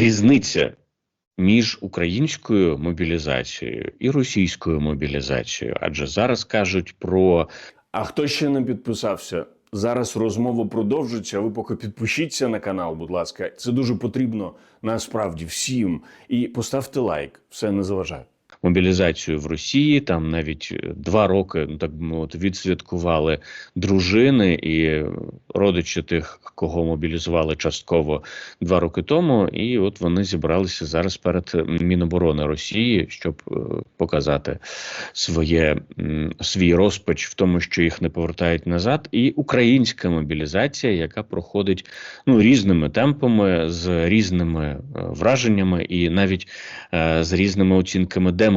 різниця між українською мобілізацією і російською мобілізацією? Адже зараз кажуть про А хто ще не підписався? Зараз розмова продовжиться. Ви поки підпишіться на канал, будь ласка. Це дуже потрібно насправді всім. І поставте лайк, все не заважає. Мобілізацію в Росії. Там навіть е, два роки, ну так би відсвяткували дружини і родичі тих, кого мобілізували частково два роки тому. І от вони зібралися зараз перед Міноборони Росії, щоб е, показати своє свій розпач в тому, що їх не повертають назад, і українська мобілізація, яка проходить ну різними темпами, з різними е, враженнями, і навіть е, з різними оцінками демобілізації.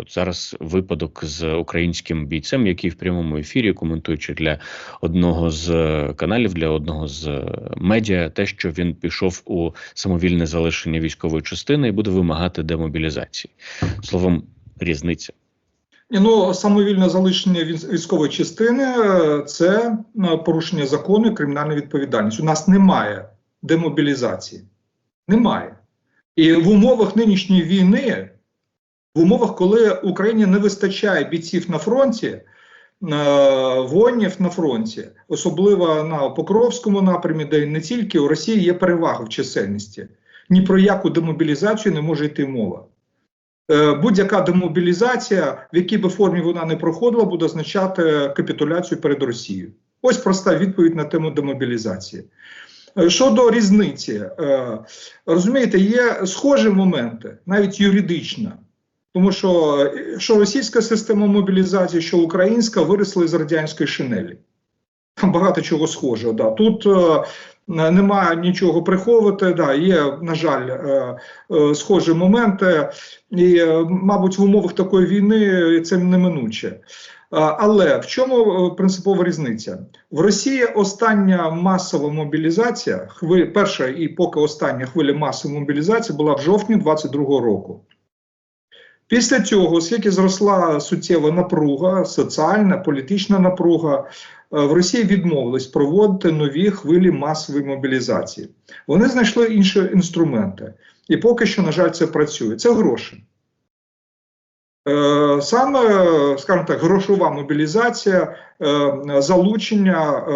От зараз випадок з українським бійцем, який в прямому ефірі, коментуючи для одного з е, каналів, для одного з е, медіа, те, що він пішов у самовільне залишення військової частини і буде вимагати демобілізації. Словом, різниця. Ну, самовільне залишення військової частини е, це порушення закону і кримінальна відповідальність. У нас немає демобілізації. Немає. І в умовах нинішньої війни, в умовах, коли Україні не вистачає бійців на фронті, е, воїнів на фронті, особливо на Покровському напрямі, де не тільки у Росії є перевага в чисельності. Ні про яку демобілізацію не може йти мова. Е, Будь-яка демобілізація, в якій би формі вона не проходила, буде означати капітуляцію перед Росією. Ось проста відповідь на тему демобілізації. Е, Щодо різниці, розумієте, є схожі моменти, навіть юридично. Тому що, е, що російська система мобілізації, що українська виросли з радянської шинелі. Там багато чого схожого. Да. Тут е, немає нічого приховувати. Да. Є, на жаль, е, е, схожі моменти, і, е, мабуть, в умовах такої війни це неминуче. А, Але в чому е, принципова різниця? В Росії остання масова мобілізація, хви, перша і поки остання хвиля масової мобілізації була в жовтні 22-го року. Після цього, оскільки зросла суттєва напруга, соціальна, політична напруга, е, в Росії відмовились проводити нові хвилі масової мобілізації. Вони знайшли інші інструменти. І поки що, на жаль, це працює. Це гроші. Е, Саме, скажімо так, грошова мобілізація, е, залучення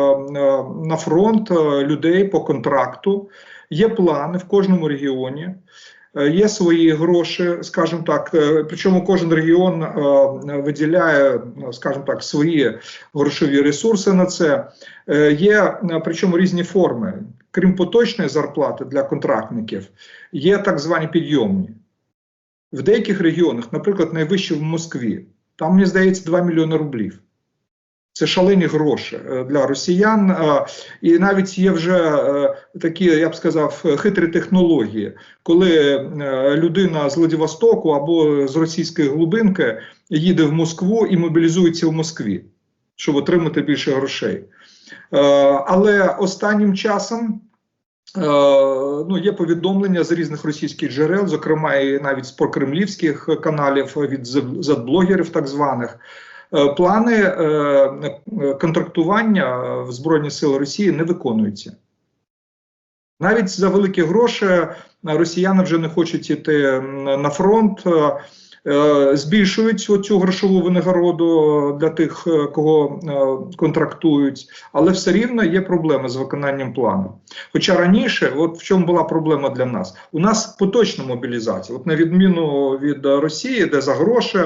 на фронт людей по контракту. Є плани в кожному регіоні. Е, Є свої гроші, скажімо так, е, причому кожен регіон е, виділяє, ну, скажімо так, свої грошові ресурси на це. Є причому різні форми. Крім поточної зарплати для контрактників, є так звані підйомні. В деяких регіонах, наприклад, найвище в Москві, там, мені здається, 2 мільйони рублів. Це шалені гроші е, для росіян, е, і навіть є вже е, такі, я б сказав, хитрі технології, коли е, людина з Владивостоку або з російської глибинки їде в Москву і мобілізується в Москві, щоб отримати більше грошей. Е, Але останнім часом. Е, Ну, є повідомлення з різних російських джерел, зокрема і навіть з прокремлівських каналів від задблогерів, так званих. Е, Плани е, контрактування в Збройні Сили Росії не виконуються. Навіть за великі гроші росіяни вже не хочуть йти на фронт, е, збільшують цю грошову винагороду для тих, кого контрактують, але все рівно є проблеми з виконанням плану. Хоча раніше, от в чому була проблема для нас, у нас поточна мобілізація, от на відміну від Росії, де за гроші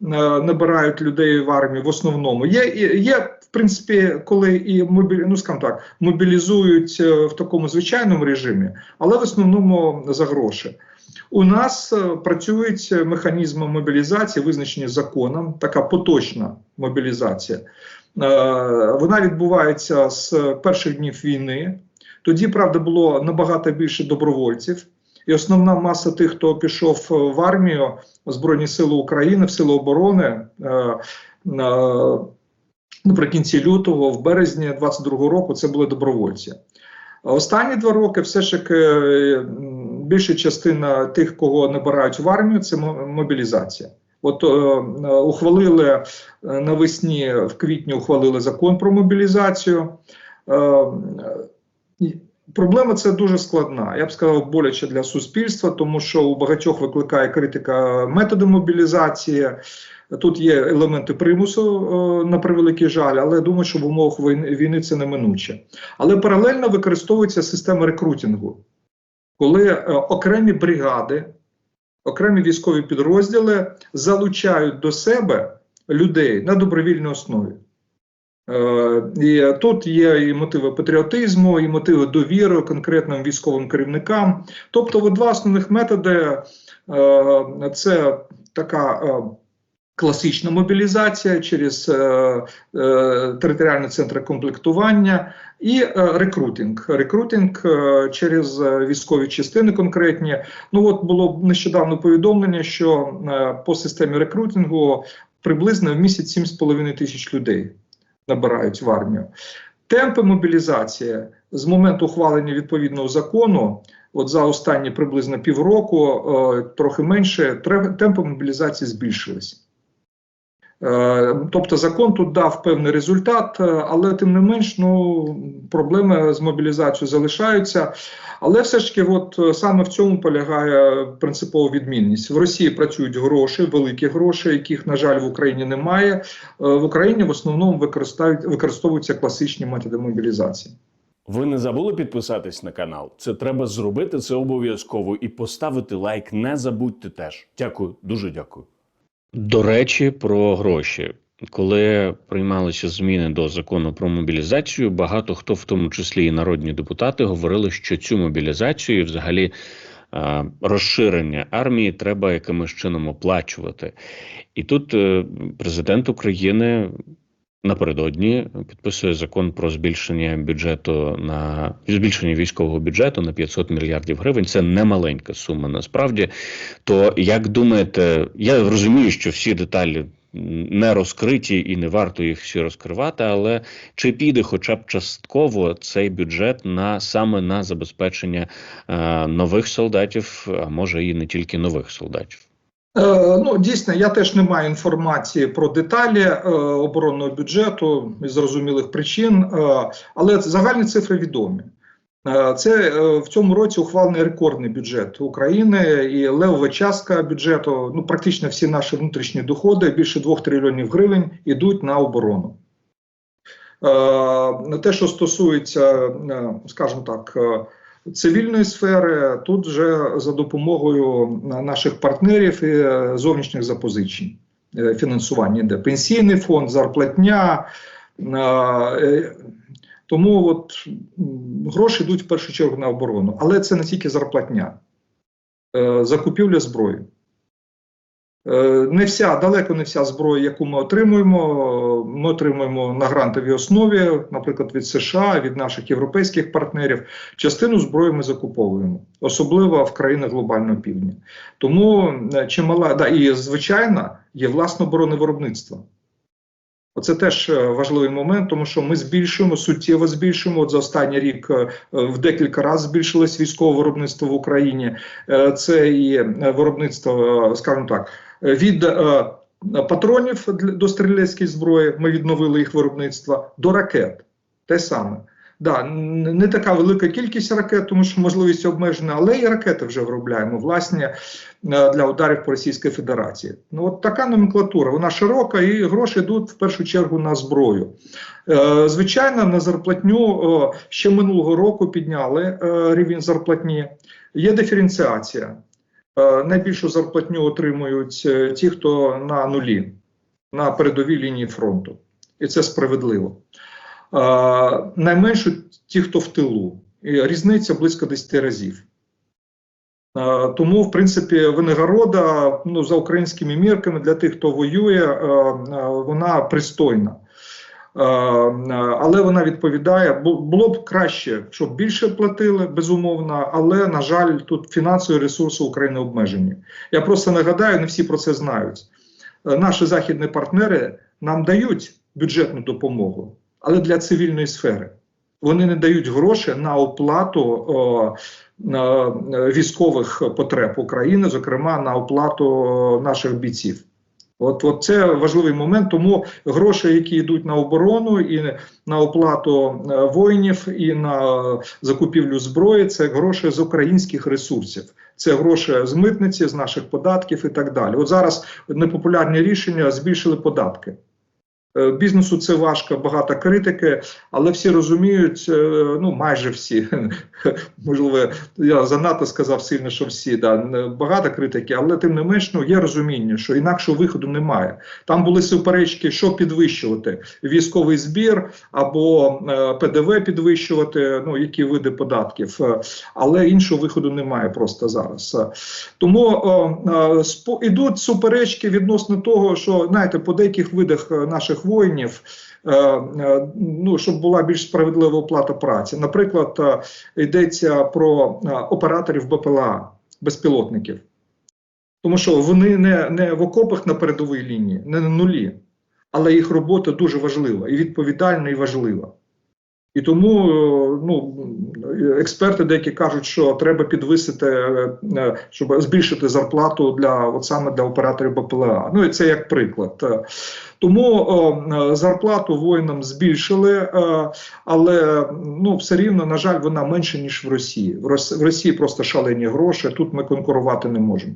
набирають людей в армію в основному. Є, є в принципі, коли і мобілі, ну, скажімо так, мобілізують е, в такому звичайному режимі, але в основному за гроші. У нас е, працюють механізми мобілізації, визначені законом, така поточна мобілізація. Е, Вона відбувається з перших днів війни. Тоді, правда, було набагато більше добровольців. І основна маса тих, хто пішов е, в армію, в Збройні Сили України, в Сили оборони е, наприкінці лютого, в березні 22-го року, це були добровольці. Останні два роки все ж таки е, більша частина тих, кого набирають в армію, це мобілізація. От е, ухвалили навесні, в квітні ухвалили закон про мобілізацію. Е, Проблема це дуже складна. Я б сказав, боляче для суспільства, тому що у багатьох викликає критика методи мобілізації. Тут є елементи примусу е, на превеликий жаль, але я думаю, що в умовах війни, це неминуче. Але паралельно використовується система рекрутингу, коли е, окремі бригади, окремі військові підрозділи залучають до себе людей на добровільній основі. Е, І тут є і мотиви патріотизму, і мотиви довіри конкретним військовим керівникам. Тобто, от два основних методи е, це така е, класична мобілізація через е, е, територіальні центри комплектування і е, рекрутинг. Рекрутинг е, через е, військові частини конкретні. Ну от було нещодавно повідомлення, що е, по системі рекрутингу приблизно в місяць 7,5 тисяч людей набирають в армію. Темпи мобілізації з моменту ухвалення відповідного закону, от за останні приблизно півроку, е, трохи менше, темпи мобілізації збільшились. Е, Тобто закон тут дав певний результат, е, але тим не менш, ну проблеми з мобілізацією залишаються. Але все ж таки, от е, саме в цьому полягає принципова відмінність. В Росії працюють гроші, великі гроші, яких, на жаль, в Україні немає. В Україні в основному використовуються класичні методи мобілізації. Ви не забули підписатись на канал? Це треба зробити це обов'язково і поставити лайк. Не забудьте теж. Дякую, дуже дякую. До речі, про гроші. Коли приймалися зміни до закону про мобілізацію, багато хто, в тому числі і народні депутати, говорили, що цю мобілізацію, взагалі розширення армії, треба якимось чином оплачувати. І тут е, президент України напередодні підписує закон про збільшення бюджету на збільшення військового бюджету на 500 мільярдів гривень. Це немаленька сума насправді. То як думаєте, я розумію, що всі деталі не розкриті і не варто їх всі розкривати, але чи піде хоча б частково цей бюджет на саме на забезпечення е, нових солдатів, а може і не тільки нових солдатів? Е, ну, дійсно, я теж не маю інформації про деталі е, оборонного бюджету із зрозумілих причин, е, але загальні цифри відомі. Е, Це е, в цьому році ухвалений рекордний бюджет України і левова частка бюджету, ну практично всі наші внутрішні доходи, більше 2 трильйонів гривень, йдуть на оборону. Е, Те, що стосується, скажімо так, цивільної сфери, тут вже за допомогою наших партнерів і зовнішніх запозичень е, фінансування йде пенсійний фонд, зарплатня. е, е, Тому от гроші йдуть в першу чергу на оборону, але це не тільки зарплатня, закупівля зброї. Е, Не вся, далеко не вся зброя, яку ми отримуємо, ми отримуємо на грантовій основі, наприклад, від США, від наших європейських партнерів. Частину зброї ми закуповуємо, особливо в країнах глобального півдня. Тому е, чимала, да, і звичайно, є власне оборонне виробництво. Оце теж е, важливий момент, тому що ми збільшуємо, суттєво збільшуємо. От за останній рік е, в декілька разів збільшилось військове виробництво в Україні. Е, Це і виробництво, скажімо так, від патронів до стрілецької зброї. Ми відновили їх виробництво до ракет. Те саме. Да, не така велика кількість ракет, тому що можливість обмежена, але і ракети вже виробляємо власні е, для ударів по Російській Федерації. Ну от така номенклатура, вона широка, і гроші йдуть в першу чергу на зброю. Е, Звичайно, на зарплатню е, ще минулого року підняли рівень зарплатні. Є диференціація. Найбільшу зарплатню отримують ті, хто на нулі, на передовій лінії фронту. І це справедливо. Е, Найменшу ті, хто в тилу. Різниця близько 10 разів. Тому, в принципі, винагорода ну, за українськими мірками для тих, хто воює, вона пристойна. Але вона відповідає, було б краще, щоб більше платили, безумовно, але, на жаль, тут фінансові ресурси України обмежені. Я просто нагадаю, не всі про це знають. Наші західні партнери нам дають бюджетну допомогу, але для цивільної сфери. Вони не дають гроші на оплату о, на, е, військових потреб України, зокрема на оплату наших бійців. От, от це важливий момент. Тому гроші, які йдуть на оборону і на оплату е, воїнів, і на закупівлю зброї, це гроші з українських ресурсів. Це гроші з митниці, з наших податків і так далі. От зараз непопулярні рішення збільшили податки. Е, Бізнесу це важко, багато критики, але всі розуміють, е, ну майже всі, можливо, я занадто сказав сильно, що всі да багато критики, але тим не менш ну, є розуміння, що інакшого виходу немає. Там були суперечки, що підвищувати: військовий збір або е, ПДВ підвищувати, ну які види податків, але іншого виходу немає просто зараз. Тому о, спо- ідуть суперечки відносно того, що знаєте, по деяких видах е, наших воїнів. е, е, Ну, щоб була більш справедлива оплата праці. Наприклад, е, йдеться про операторів БПЛА, безпілотників. Тому що вони не, не в окопах на передовій лінії, не на нулі, але їх робота дуже важлива і відповідальна, і важлива. І тому е, ну, експерти деякі кажуть, що треба підвисити, е, е, щоб збільшити зарплату для от саме для операторів БПЛА. Ну і це як приклад. Тому о, зарплату воїнам збільшили, але ну все рівно, на жаль, вона менше ніж в Росії. В Рос- в Росії просто шалені гроші. Тут ми конкурувати не можемо.